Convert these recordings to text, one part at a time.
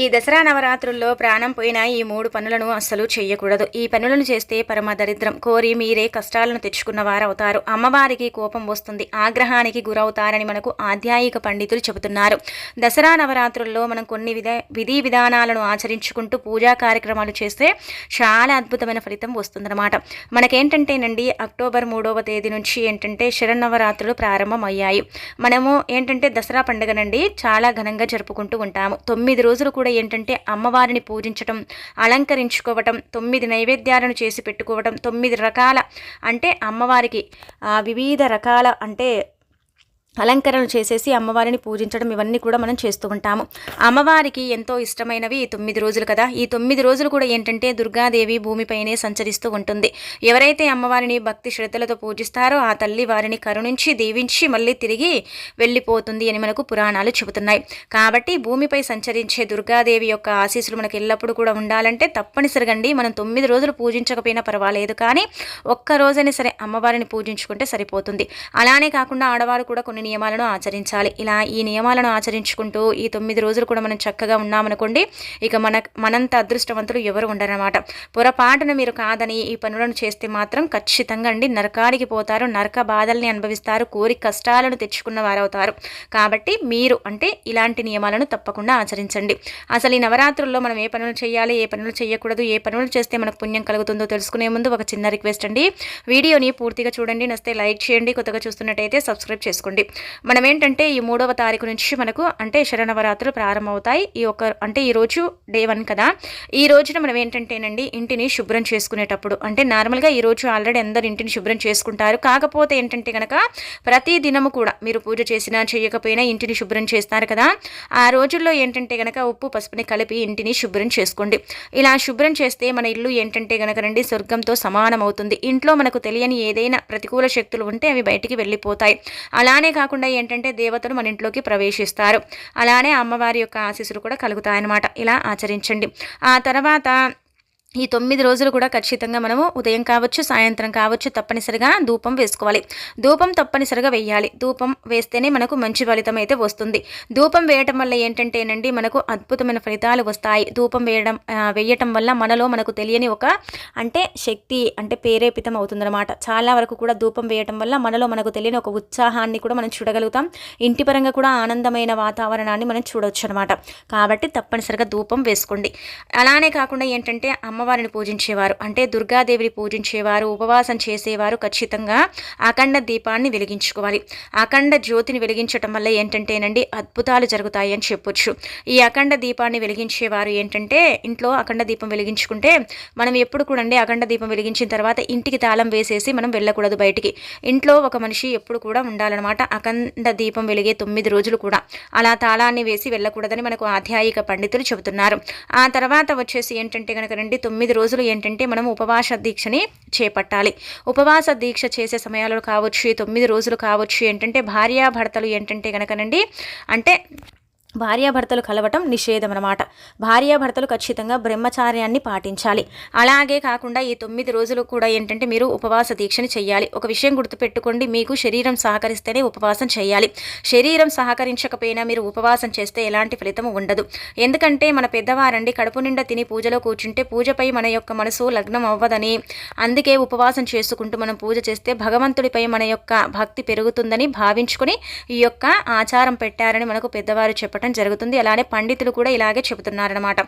ఈ దసరా నవరాత్రుల్లో ప్రాణం పోయిన ఈ మూడు పనులను అస్సలు చేయకూడదు ఈ పనులను చేస్తే పరమ దరిద్రం. కోరి మీరే కష్టాలను తెచ్చుకున్న వారవుతారు. అమ్మవారికి కోపం వస్తుంది. ఆగ్రహానికి గురవుతారని మనకు ఆధ్యాయిక పండితులు చెబుతున్నారు. దసరా నవరాత్రుల్లో మనం కొన్ని విధ విధి విధానాలను ఆచరించుకుంటూ పూజా కార్యక్రమాలు చేస్తే చాలా అద్భుతమైన ఫలితం వస్తుందన్నమాట. మనకేంటంటేనండి అక్టోబర్ మూడవ తేదీ నుంచి ఏంటంటే శరన్నవరాత్రులు ప్రారంభమయ్యాయి. మనము ఏంటంటే దసరా పండుగనండి చాలా ఘనంగా జరుపుకుంటూ ఉంటాము. తొమ్మిది రోజులు కూడా ఏంటంటే అమ్మవారిని పూజించటం అలంకరించుకోవటం తొమ్మిది నైవేద్యాలను చేసి పెట్టుకోవటం తొమ్మిది రకాల అంటే అమ్మవారికి వివిధ రకాల అంటే అలంకరణలు చేసేసి అమ్మవారిని పూజించడం ఇవన్నీ కూడా మనం చేస్తూ ఉంటాము. అమ్మవారికి ఎంతో ఇష్టమైనవి ఈ తొమ్మిది రోజులు కదా. ఈ తొమ్మిది రోజులు కూడా ఏంటంటే దుర్గాదేవి భూమిపైనే సంచరిస్తూ ఉంటుంది. ఎవరైతే అమ్మవారిని భక్తి శ్రద్ధలతో పూజిస్తారో ఆ తల్లి వారిని కరుణించి దీవించి మళ్ళీ తిరిగి వెళ్ళిపోతుంది అని మనకు పురాణాలు చెబుతున్నాయి. కాబట్టి భూమిపై సంచరించే దుర్గాదేవి యొక్క ఆశీస్సులు మనకు ఎల్లప్పుడూ కూడా ఉండాలంటే తప్పనిసరిగా మనం తొమ్మిది రోజులు పూజించకపోయినా పర్వాలేదు. కానీ ఒక్క రోజైనా సరే అమ్మవారిని పూజించుకుంటే సరిపోతుంది. అలానే కాకుండా ఆడవారు కూడా కొన్ని నియమాలను ఆచరించాలి. ఇలా ఈ నియమాలను ఆచరించుకుంటూ ఈ తొమ్మిది రోజులు కూడా మనం చక్కగా ఉన్నామనుకోండి ఇక మన మనంత అదృష్టవంతులు ఎవరు ఉండరన్నమాట. పొరపాటున మీరు కాదని ఈ పనులను చేస్తే మాత్రం ఖచ్చితంగా అండి నరకానికి పోతారు నరక బాధల్ని అనుభవిస్తారు కోరి కష్టాలను తెచ్చుకున్న వారవుతారు. కాబట్టి మీరు అంటే ఇలాంటి నియమాలను తప్పకుండా ఆచరించండి. అసలు ఈ నవరాత్రుల్లో మనం ఏ పనులు చేయాలి ఏ పనులు చేయకూడదు ఏ పనులు చేస్తే మనకు పుణ్యం కలుగుతుందో తెలుసుకునే ముందు ఒక చిన్న రిక్వెస్ట్ అండి. వీడియోని పూర్తిగా చూడండి నస్తే లైక్ చేయండి కొత్తగా చూస్తున్నట్టయితే సబ్స్క్రైబ్ చేసుకోండి. మనం ఏంటంటే ఈ మూడవ తారీఖు నుంచి మనకు అంటే శరణవరాత్రులు ప్రారంభమవుతాయి. ఈ ఒక అంటే ఈరోజు డే వన్ కదా. ఈ రోజున మనం ఏంటంటేనండి ఇంటిని శుభ్రం చేసుకునేటప్పుడు అంటే నార్మల్గా ఈ రోజు ఆల్రెడీ అందరు ఇంటిని శుభ్రం చేసుకుంటారు. కాకపోతే ఏంటంటే కనుక ప్రతి దినము కూడా మీరు పూజ చేసినా చేయకపోయినా ఇంటిని శుభ్రం చేస్తారు కదా. ఆ రోజుల్లో ఏంటంటే కనుక ఉప్పు పసుపుని కలిపి ఇంటిని శుభ్రం చేసుకోండి. ఇలా శుభ్రం చేస్తే మన ఇల్లు ఏంటంటే కనుక రండి స్వర్గంతో సమానం అవుతుంది ఇంట్లో మనకు తెలియని ఏదైనా ప్రతికూల శక్తులు ఉంటే అవి బయటికి వెళ్ళిపోతాయి. అలానే కాకుండా ఏంటంటే దేవతలు మన ఇంట్లోకి ప్రవేశిస్తారు. అలానే అమ్మవారి యొక్క ఆశీస్సులు కూడా కలుగుతాయన్నమాట. ఇలా ఆచరించండి. ఆ తర్వాత ఈ తొమ్మిది రోజులు కూడా ఖచ్చితంగా మనము ఉదయం కావచ్చు సాయంత్రం కావచ్చు తప్పనిసరిగా ధూపం వేసుకోవాలి. ధూపం తప్పనిసరిగా వేయాలి. ధూపం వేస్తేనే మనకు మంచి ఫలితం అయితే వస్తుంది. ధూపం వేయటం వల్ల ఏంటంటేనండి మనకు అద్భుతమైన ఫలితాలు వస్తాయి. ధూపం వేయడం వేయటం వల్ల మనలో మనకు తెలియని ఒక అంటే శక్తి అంటే ప్రేరేపితం అవుతుందన్నమాట. చాలా వరకు కూడా ధూపం వేయటం వల్ల మనలో మనకు తెలియని ఒక ఉత్సాహాన్ని కూడా మనం చూడగలుగుతాం. ఇంటి పరంగా కూడా ఆనందమైన వాతావరణాన్ని మనం చూడవచ్చు అనమాట కాబట్టి తప్పనిసరిగా ధూపం వేసుకోండి. అలానే కాకుండా ఏంటంటే అమ్మ అమ్మవారిని పూజించేవారు. అంటే దుర్గాదేవిని పూజించేవారు ఉపవాసం చేసేవారు ఖచ్చితంగా అఖండ దీపాన్ని వెలిగించుకోవాలి. అఖండ జ్యోతిని వెలిగించటం వల్ల ఏంటంటేనండి అద్భుతాలు జరుగుతాయి అని చెప్పొచ్చు. ఈ అఖండ దీపాన్ని వెలిగించేవారు ఏంటంటే ఇంట్లో అఖండ దీపం వెలిగించుకుంటే మనం ఎప్పుడు కూడా అండి అఖండ దీపం వెలిగించిన తర్వాత ఇంటికి తాళం వేసేసి మనం వెళ్ళకూడదు బయటికి. ఇంట్లో ఒక మనిషి ఎప్పుడు కూడా ఉండాలన్నమాట. అఖండ దీపం వెలిగే తొమ్మిది రోజులు కూడా. అలా తాళాన్ని వేసి వెళ్ళకూడదని మనకు ఆధ్యాయిక పండితులు చెబుతున్నారు. ఆ తర్వాత వచ్చేసి ఏంటంటే కనుక రండి తొమ్మిది రోజులు ఏంటంటే మనం ఉపవాస దీక్షని చేపట్టాలి. ఉపవాస దీక్ష చేసే సమయాలు కావచ్చు తొమ్మిది రోజులు కావచ్చు ఏంటంటే భార్యాభర్తలు ఏంటంటే కనుకనండి అంటే భార్యాభర్తలు కలవటం నిషేధం అనమాట భార్యాభర్తలు ఖచ్చితంగా బ్రహ్మచార్యాన్ని పాటించాలి. అలాగే కాకుండా ఈ తొమ్మిది రోజులు కూడా ఏంటంటే మీరు ఉపవాస దీక్షని చేయాలి ఒక విషయం గుర్తుపెట్టుకోండి మీకు శరీరం సహకరిస్తేనే ఉపవాసం చేయాలి శరీరం సహకరించకపోయినా మీరు ఉపవాసం చేస్తే ఎలాంటి ఫలితం ఉండదు. ఎందుకంటే మన పెద్దవారండి కడుపు నిండా తిని పూజలో కూర్చుంటే పూజపై మన యొక్క మనసు లగ్నం అవ్వదని అందుకే ఉపవాసం చేసుకుంటూ మనం పూజ చేస్తే భగవంతుడిపై మన యొక్క భక్తి పెరుగుతుందని భావించుకొని ఈ యొక్క ఆచారం పెట్టారని మనకు పెద్దవారు చెప్పడం చెప్పడం జరుగుతుంది. అలానే పండితులు కూడా ఇలాగే చెబుతున్నారనమాట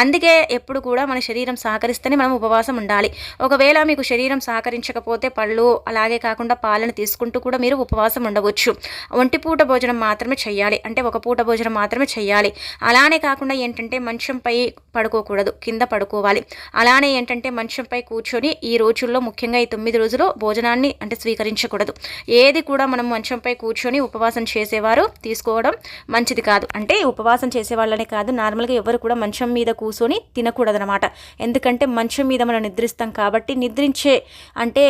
అందుకే ఎప్పుడు కూడా మన శరీరం సహకరిస్తేనే మనం ఉపవాసం ఉండాలి. ఒకవేళ మీకు శరీరం సహకరించకపోతే పళ్ళు అలాగే కాకుండా పాలను తీసుకుంటూ కూడా మీరు ఉపవాసం ఉండవచ్చు. ఒంటి పూట భోజనం మాత్రమే చేయాలి అంటే ఒక పూట భోజనం మాత్రమే చేయాలి అలానే కాకుండా ఏంటంటే మంచంపై పడుకోకూడదు. కింద పడుకోవాలి. అలానే ఏంటంటే మంచంపై కూర్చొని ఈ రోజుల్లో ముఖ్యంగా ఈ తొమ్మిది రోజులు భోజనాన్ని అంటే స్వీకరించకూడదు. ఏది కూడా మనం మంచంపై కూర్చొని ఉపవాసం చేసేవారు తీసుకోవడం మంచిది కాదు. అంటే ఉపవాసం చేసే వాళ్ళనే కాదు నార్మల్గా ఎవరు కూడా మంచం మీద కూర్చొని తినకూడదనమాట ఎందుకంటే మంచం మీద మనం నిద్రిస్తాం కాబట్టి నిద్రించే అంటే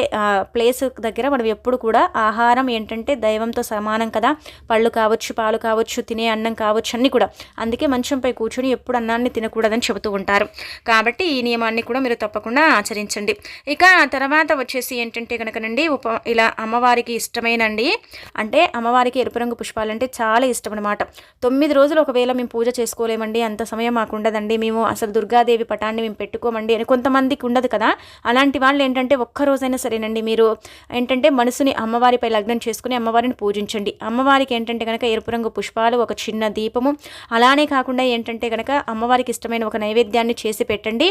ప్లేస్ దగ్గర మనం ఎప్పుడు కూడా ఆహారం ఏంటంటే దైవంతో సమానం కదా. పళ్ళు కావచ్చు పాలు కావచ్చు తినే అన్నం కావచ్చు అన్నీ కూడా. అందుకే మంచంపై కూర్చొని ఎప్పుడు అన్నాన్ని తినకూడదని చెబుతూ ఉంటారు. కాబట్టి ఈ నియమాన్ని కూడా మీరు తప్పకుండా ఆచరించండి. ఇక తర్వాత వచ్చేసి ఏంటంటే కనుకనండి ఉప ఇలా అమ్మవారికి ఇష్టమైనండి. అంటే అమ్మవారికి ఎరుపు రంగు పుష్పాలంటే చాలా ఇష్టం అనమాట తొమ్మిది రోజులు ఒకవేళ మేము పూజ చేసుకోలేమండి అంత సమయం మాకు ఉండదండి మేము అసలు దుర్గాదేవి పటాన్ని మేము పెట్టుకోమండి అని కొంతమందికి ఉండదు కదా. అలాంటి వాళ్ళు ఏంటంటే ఒక్కరోజైనా సరేనండి మీరు ఏంటంటే మనసుని అమ్మవారిపై లగ్నం చేసుకుని అమ్మవారిని పూజించండి. అమ్మవారికి ఏంటంటే కనుక ఎరుపు రంగు పుష్పాలు ఒక చిన్న దీపము అలానే కాకుండా ఏంటంటే కనుక అమ్మవారికి ఇష్టమైన ఒక నైవేద్యాన్ని చేసి పెట్టండి.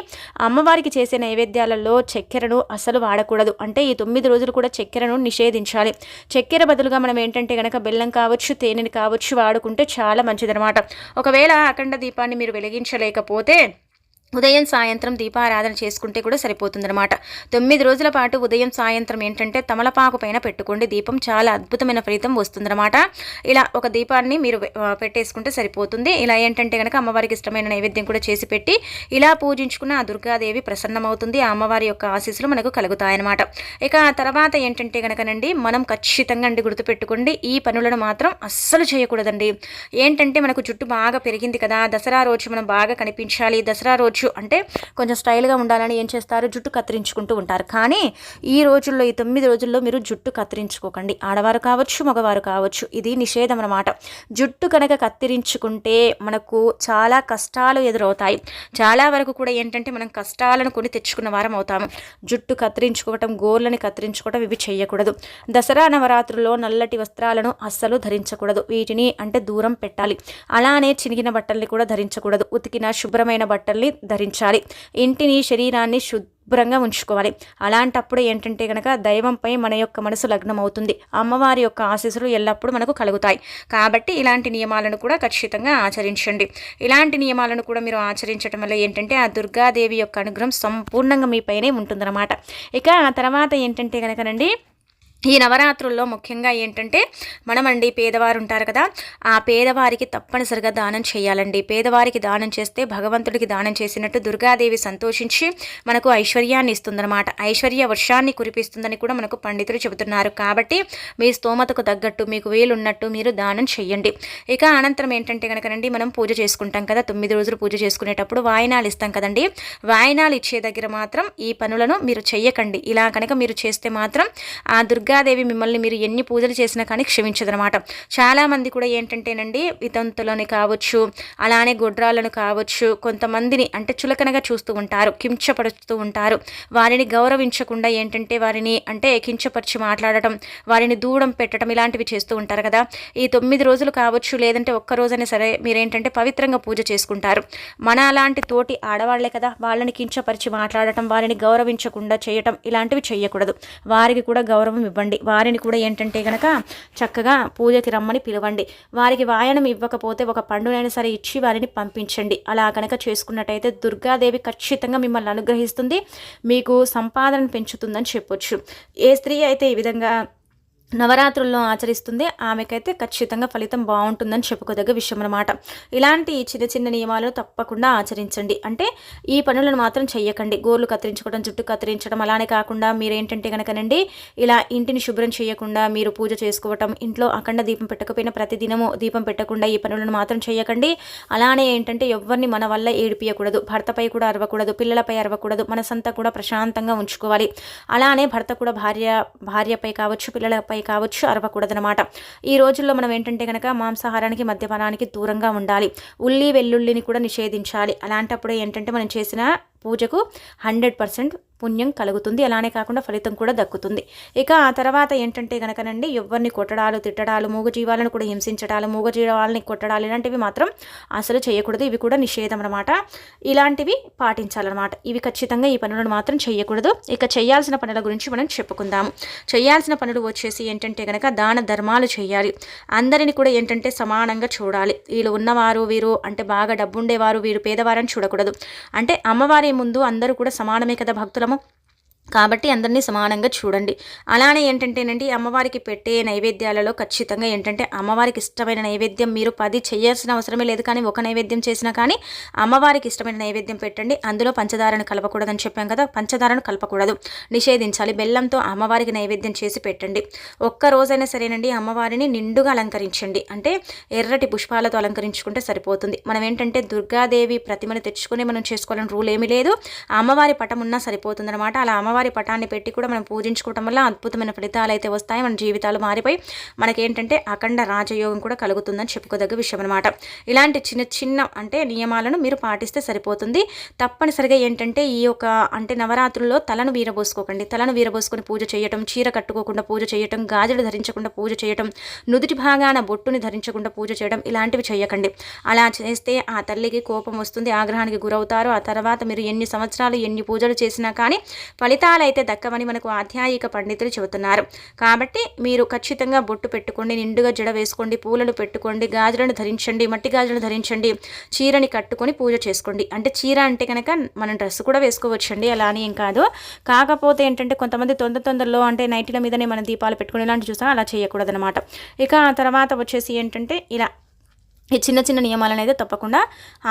అమ్మవారికి చేసే నైవేద్యాలలో చక్కెరను అసలు వాడకూడదు. అంటే ఈ తొమ్మిది రోజులు కూడా చక్కెరను నిషేధించాలి. చక్కెర బదులుగా మనం ఏంటంటే కనుక బెల్లం కావచ్చు తేనెని కావచ్చు వాడుకుంటే చాలా అనమాట ఒకవేళ అఖండ దీపాన్ని మీరు వెలిగించలేకపోతే ఉదయం సాయంత్రం దీపారాధన చేసుకుంటే కూడా సరిపోతుందన్నమాట. తొమ్మిది రోజుల పాటు ఉదయం సాయంత్రం ఏంటంటే తమలపాకు పైన పెట్టుకోండి. దీపం చాలా అద్భుతమైన ఫలితం వస్తుందన్నమాట. ఇలా ఒక దీపాన్ని మీరు పెట్టేసుకుంటే సరిపోతుంది. ఇలా ఏంటంటే కనుక అమ్మవారికి ఇష్టమైన నైవేద్యం కూడా చేసి పెట్టి ఇలా పూజించుకున్న ఆ దుర్గాదేవి ప్రసన్నమవుతుంది. ఆ అమ్మవారి యొక్క ఆశీస్సులు మనకు కలుగుతాయన్నమాట. ఇక ఆ తర్వాత ఏంటంటే కనుకనండి మనం ఖచ్చితంగా అండి గుర్తుపెట్టుకోండి ఈ పనులను మాత్రం అస్సలు చేయకూడదండి. ఏంటంటే మనకు జుట్టు బాగా పెరిగింది కదా దసరా రోజు మనం బాగా కనిపించాలి దసరా రోజు జుట్టు అంటే కొంచెం స్టైల్గా ఉండాలని ఏం చేస్తారు? జుట్టు కత్తిరించుకుంటూ ఉంటారు. కానీ ఈ రోజుల్లో ఈ తొమ్మిది రోజుల్లో మీరు జుట్టు కత్తిరించుకోకండి. ఆడవారు కావచ్చు మగవారు కావచ్చు ఇది నిషేధం అనమాట జుట్టు కనుక కత్తిరించుకుంటే మనకు చాలా కష్టాలు ఎదురవుతాయి. చాలా వరకు కూడా ఏంటంటే మనం కష్టాలను కొని తెచ్చుకున్న వారం అవుతాము. జుట్టు కత్తిరించుకోవటం గోర్లని కత్తిరించుకోవటం ఇవి చేయకూడదు దసరా నవరాత్రుల్లో నల్లటి వస్త్రాలను అస్సలు ధరించకూడదు. వీటిని అంటే దూరం పెట్టాలి. అలానే చినిగిన బట్టల్ని కూడా ధరించకూడదు. ఉతికిన శుభ్రమైన బట్టల్ని ధరించాలి. ఇంటిని శరీరాన్ని శుభ్రంగా ఉంచుకోవాలి. అలాంటప్పుడు ఏంటంటే కనుక దైవంపై మన యొక్క మనసు లగ్నం అవుతుంది అమ్మవారి యొక్క ఆశీస్సులు ఎల్లప్పుడూ మనకు కలుగుతాయి. కాబట్టి ఇలాంటి నియమాలను కూడా ఖచ్చితంగా ఆచరించండి. ఇలాంటి నియమాలను కూడా మీరు ఆచరించడం వల్ల ఏంటంటే ఆ దుర్గాదేవి యొక్క అనుగ్రహం సంపూర్ణంగా మీపైనే ఉంటుందన్నమాట. ఇక ఆ తర్వాత ఏంటంటే కనుకనండి ఈ నవరాత్రుల్లో ముఖ్యంగా ఏంటంటే మనమండి పేదవారు ఉంటారు కదా ఆ పేదవారికి తప్పనిసరిగా దానం చేయాలండి. పేదవారికి దానం చేస్తే భగవంతుడికి దానం చేసినట్టు దుర్గాదేవి సంతోషించి మనకు ఐశ్వర్యాన్ని ఇస్తుందన్నమాట. ఐశ్వర్య వర్షాన్ని కురిపిస్తుందని కూడా మనకు పండితులు చెబుతున్నారు. కాబట్టి మీ స్తోమతకు తగ్గట్టు మీకు వీలున్నట్టు మీరు దానం చేయండి ఇక అనంతరం ఏంటంటే కనుకనండి మనం పూజ చేసుకుంటాం కదా తొమ్మిది రోజులు పూజ చేసుకునేటప్పుడు వాయినాలు ఇస్తాం కదండి. వాయినాలు ఇచ్చే దగ్గర మాత్రం ఈ పనులను మీరు చెయ్యకండి. ఇలా కనుక మీరు చేస్తే మాత్రం ఆ దుర్గా దుర్గాదేవి మిమ్మల్ని మీరు ఎన్ని పూజలు చేసినా కానీ క్షమించదనమాట. చాలామంది కూడా ఏంటంటేనండి వితంతులని కావచ్చు అలానే గుడ్రాలను కావచ్చు కొంతమందిని అంటే చులకనగా చూస్తూ ఉంటారు కించపరుస్తూ ఉంటారు. వారిని గౌరవించకుండా ఏంటంటే వారిని అంటే కించపరిచి మాట్లాడటం వారిని దూడం పెట్టడం ఇలాంటివి చేస్తూ ఉంటారు కదా. ఈ తొమ్మిది రోజులు కావచ్చు లేదంటే ఒక్క రోజైనా సరే మీరేంటంటే పవిత్రంగా పూజ చేసుకుంటారు. మన అలాంటి తోటి ఆడవాళ్ళే కదా వాళ్ళని కించపరిచి మాట్లాడటం వారిని గౌరవించకుండా చేయటం ఇలాంటివి చేయకూడదు. వారికి కూడా గౌరవం ఇవ్వాలి ఇవ్వండి వారిని కూడా ఏంటంటే కనుక చక్కగా పూజకి రమ్మని పిలవండి. వారికి వాయనం ఇవ్వకపోతే ఒక పండునైనా సరే ఇచ్చి వారిని పంపించండి. అలా కనుక చేసుకున్నట్టయితే దుర్గాదేవి ఖచ్చితంగా మిమ్మల్ని అనుగ్రహిస్తుంది. మీకు సంపాదన పెంచుతుందని చెప్పొచ్చు. ఏ స్త్రీ అయితే ఈ విధంగా నవరాత్రుల్లో ఆచరిస్తుంది. ఆమెకైతే ఖచ్చితంగా ఫలితం బాగుంటుందని చెప్పుకోదగ్గ విషయం అనమాట ఇలాంటి చిన్న చిన్న నియమాలు తప్పకుండా ఆచరించండి. అంటే ఈ పనులను మాత్రం చెయ్యకండి. గోర్లు కత్తిరించుకోవడం జుట్టు కత్తిరించడం అలానే కాకుండా మీరు ఏంటంటే కనుకనండి ఇలా ఇంటిని శుభ్రం చేయకుండా మీరు పూజ చేసుకోవటం ఇంట్లో అఖండ దీపం పెట్టకపోయినా ప్రతిదినము దీపం పెట్టకుండా ఈ పనులను మాత్రం చేయకండి అలానే ఏంటంటే ఎవరిని మన వల్ల ఏడిపియకూడదు భర్తపై కూడా అరవకూడదు. పిల్లలపై అరవకూడదు. మనసంతా కూడా ప్రశాంతంగా ఉంచుకోవాలి. అలానే భర్త కూడా భార్య భార్యపై కావచ్చు పిల్లలపై అరవై కావచ్చు అరవకూడదనమాట ఈ రోజుల్లో మనం ఏంటంటే కనుక మాంసాహారానికి మద్యపానానికి దూరంగా ఉండాలి. ఉల్లి వెల్లుల్లిని కూడా నిషేధించాలి. అలాంటప్పుడు ఏంటంటే మనం చేసిన పూజకు హండ్రెడ్ పర్సెంట్ పుణ్యం కలుగుతుంది. అలానే కాకుండా ఫలితం కూడా దక్కుతుంది. ఇక ఆ తర్వాత ఏంటంటే కనుకనండి ఎవరిని కొట్టడాలు తిట్టడాలు మూగజీవాలను కూడా హింసించడాలు మూగజీవాలని కొట్టడాలు ఇలాంటివి మాత్రం అసలు చేయకూడదు. ఇవి కూడా నిషేధం అనమాట ఇలాంటివి పాటించాలన్నమాట. ఇవి ఖచ్చితంగా ఈ పనులను మాత్రం చేయకూడదు. ఇక చేయాల్సిన పనుల గురించి మనం చెప్పుకుందాము చేయాల్సిన పనులు వచ్చేసి ఏంటంటే కనుక దాన ధర్మాలు చేయాలి. అందరిని కూడా ఏంటంటే సమానంగా చూడాలి. వీళ్ళు ఉన్నవారు వీరు అంటే బాగా డబ్బుండేవారు వీరు పేదవారని చూడకూడదు. అంటే అమ్మవారి ముందు అందరూ కూడా సమానమే కదా Почнемо. కాబట్టి అందరినీ సమానంగా చూడండి. అలానే ఏంటంటేనండి అమ్మవారికి పెట్టే నైవేద్యాలలో ఖచ్చితంగా ఏంటంటే అమ్మవారికి ఇష్టమైన నైవేద్యం మీరు పది చేయాల్సిన అవసరమే లేదు కానీ ఒక నైవేద్యం చేసినా కానీ అమ్మవారికి ఇష్టమైన నైవేద్యం పెట్టండి. అందులో పంచదారను కలపకూడదని చెప్పాం కదా పంచదారను కలపకూడదు. నిషేధించాలి. బెల్లంతో అమ్మవారికి నైవేద్యం చేసి పెట్టండి. ఒక్క రోజైనా సరేనండి అమ్మవారిని నిండుగా అలంకరించండి. అంటే ఎర్రటి పుష్పాలతో అలంకరించుకుంటే సరిపోతుంది. మనం ఏంటంటే దుర్గాదేవి ప్రతిమను తెచ్చుకొని మనం చేసుకోవాలని రూల్ ఏమీ లేదు. అమ్మవారి పటం ఉన్నా సరిపోతుంది అనమాట అలా అమ్మవారి అమ్మవారి పటాన్ని పెట్టి కూడా మనం పూజించుకోవటం వల్ల అద్భుతమైన ఫలితాలు అయితే వస్తాయి. మన జీవితాలు మారిపోయి మనకేంటంటే అఖండ రాజయోగం కూడా కలుగుతుందని చెప్పుకోదగ్గ విషయం అనమాట ఇలాంటి చిన్న చిన్న అంటే నియమాలను మీరు పాటిస్తే సరిపోతుంది. తప్పనిసరిగా ఏంటంటే ఈ యొక్క అంటే నవరాత్రుల్లో తలను వీరబోసుకోకండి. తలను వీరబోసుకొని పూజ చేయటం చీర కట్టుకోకుండా పూజ చేయటం గాజులు ధరించకుండా పూజ చేయటం నుదుటి భాగాన బొట్టుని ధరించకుండా పూజ చేయడం ఇలాంటివి చేయకండి అలా చేస్తే ఆ తల్లికి కోపం వస్తుంది ఆగ్రహానికి గురవుతారు. ఆ తర్వాత మీరు ఎన్ని సంవత్సరాలు ఎన్ని పూజలు చేసినా కానీ ఫలితాలు అయితే దక్కవని మనకు ఆధ్యాయిక పండితులు చెబుతున్నారు. కాబట్టి మీరు ఖచ్చితంగా బొట్టు పెట్టుకోండి నిండుగా జడ వేసుకోండి పూలను పెట్టుకోండి గాజులను ధరించండి మట్టి గాజులను ధరించండి చీరని కట్టుకొని పూజ చేసుకోండి. అంటే చీర అంటే కనుక మనం డ్రెస్ కూడా వేసుకోవచ్చండి అలా అని ఏం కాదు. కాకపోతే ఏంటంటే కొంతమంది తొందర తొందరలో అంటే నైట్ల మీదనే మనం దీపాలు పెట్టుకుని ఇలాంటి చూస్తాం అలా చేయకూడదు అనమాట ఇక ఆ తర్వాత వచ్చేసి ఏంటంటే ఇలా ఈ చిన్న చిన్న నియమాలను అయితే తప్పకుండా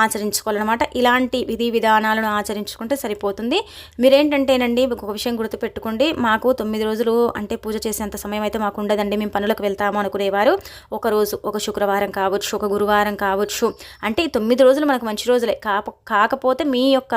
ఆచరించుకోవాలన్నమాట. ఇలాంటి విధి విధానాలను ఆచరించుకుంటే సరిపోతుంది. మీరేంటంటేనండి ఒక విషయం గుర్తుపెట్టుకోండి. మాకు తొమ్మిది రోజులు అంటే పూజ చేసేంత సమయం అయితే మాకు ఉండదండి. మేము పనులకు వెళ్తాము అనుకునేవారు. ఒక రోజు ఒక శుక్రవారం కావచ్చు ఒక గురువారం కావచ్చు. అంటే తొమ్మిది రోజులు మనకు మంచి రోజులే. కాప కాకపోతే మీ యొక్క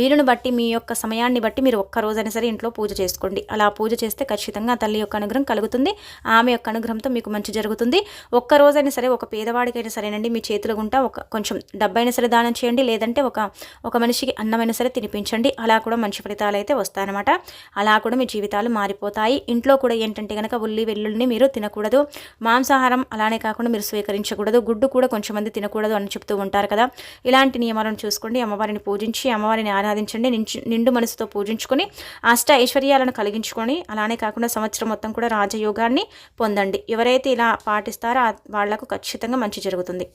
వీలును బట్టి మీ యొక్క సమయాన్ని బట్టి మీరు ఒక్క రోజైనా సరే ఇంట్లో పూజ చేసుకోండి. అలా పూజ చేస్తే ఖచ్చితంగా తల్లి యొక్క అనుగ్రహం కలుగుతుంది. ఆమె యొక్క అనుగ్రహంతో మీకు మంచి జరుగుతుంది. ఒక్క రోజైనా సరే ఒక పేదవాడికైనా సరేనండి మీ చేతిలో గుంట ఒక కొంచెం డబ్బైనా సరే దానం చేయండి లేదంటే ఒక ఒక మనిషికి అన్నమైనా సరే తినిపించండి. అలా కూడా మంచి ఫలితాలు అయితే వస్తాయన్నమాట. అలా కూడా మీ జీవితాలు మారిపోతాయి. ఇంట్లో కూడా ఏంటంటే కనుక ఉల్లి వెల్లుల్ని మీరు తినకూడదు. మాంసాహారం అలానే కాకుండా మీరు స్వీకరించకూడదు. గుడ్డు కూడా కొంచెం మంది తినకూడదు అని చెప్తూ ఉంటారు కదా. ఇలాంటి నియమాలను చూసుకోండి. అమ్మవారిని పూజించి అమ్మవారిని ఆరాధించండి. నిండు మనసుతో పూజించుకొని అష్ట ఐశ్వర్యాలను కలిగించుకొని అలానే కాకుండా సంవత్సరం మొత్తం కూడా రాజయోగాన్ని పొందండి. ఎవరైతే ఇలా పాటిస్తారో వాళ్ళకు ఖచ్చితంగా మంచి జరుగుతుంది.